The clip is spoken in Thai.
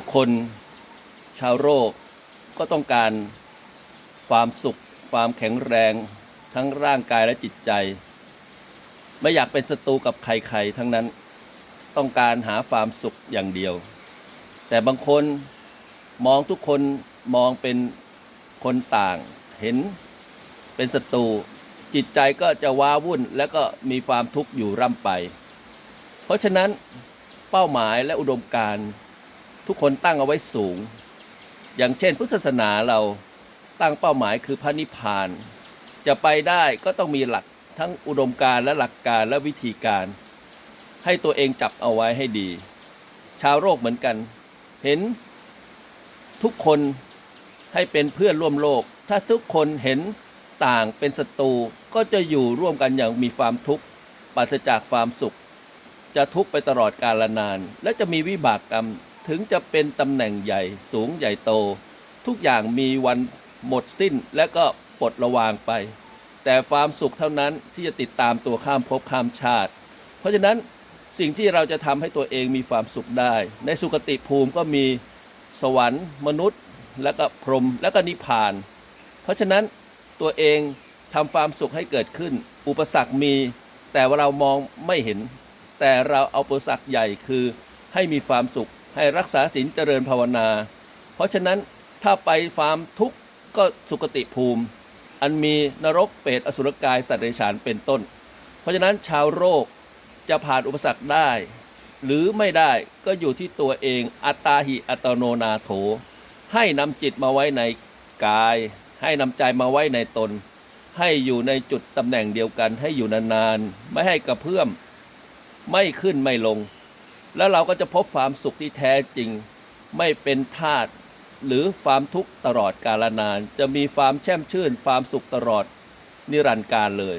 ทุกคนชาวโรคก็ต้องการความสุข ความแข็งแรงทั้งร่างกายและจิตใจ ไม่อยากเป็นศัตรูกับใครๆทั้งนั้นต้องการหาความสุขอย่างเดียว แต่บางคนมองทุกคนมองเป็นคนต่างเห็นเป็นศัตรูจิตใจก็จะว้าวุ่นและก็มีความทุกข์อยู่ร่ำไป เพราะฉะนั้นเป้าหมายและอุดมการณ์ ทุกคนตั้งเอาไว้สูง อย่างเช่น พุทธศาสนาเราตั้งเป้าหมายคือพระนิพพาน จะไปได้ก็ต้องมีหลักทั้งอุดมการและหลักการและวิธีการ ให้ตัวเองจับเอาไว้ให้ดี ชาวโลกเหมือนกัน เห็นทุกคนให้เป็นเพื่อนร่วมโลก ถ้าทุกคนเห็นต่างเป็นศัตรูก็จะอยู่ร่วมกันอย่างมีความทุกข์ปราศจากความสุข จะทุกข์ไปตลอดกาลนาน และจะมีวิบากกรรม ถึงจะเป็นตำแหน่งใหญ่สูงใหญ่โต ทุกอย่างมีวันหมดสิ้นและก็ปลดระวางไป แต่ความสุขเท่านั้นที่จะติดตามตัวข้ามภพข้ามชาติ เพราะฉะนั้นสิ่งที่เราจะทำให้ตัวเองมีความสุขได้ ในสุคติภูมิก็มีสวรรค์ มนุษย์ และก็พรหมและก็นิพพาน เพราะฉะนั้นตัวเองทำความสุขให้เกิดขึ้น อุปสรรคมี แต่ว่าเรามองไม่เห็น แต่เราเอาอุปสรรคใหญ่คือให้มีความสุข ให้รักษาศีลเจริญภาวนา เพราะฉะนั้นถ้าไปความทุกข์ก็สุคติภูมิ อันมีนรกเปรตอสุรกายสัตว์เดรัจฉานเป็นต้น เพราะฉะนั้นชาวโรคจะผ่านอุปสรรคได้ หรือไม่ได้ก็อยู่ที่ตัวเองอัตตาหิอัตโนนาโถ ให้นำจิตมาไว้ในกาย ให้นำใจมาไว้ในตน ให้อยู่ในจุดตำแหน่งเดียวกันให้อยู่นานๆไม่ให้กระเพื่อม ไม่ขึ้นไม่ลง แล้วเราก็จะพบความสุขที่แท้จริง ไม่เป็นทาตหรือความทุกข์ตลอดกาลนาน จะมีความแช่มชื่นความสุขตลอดนิรันดร์การเลย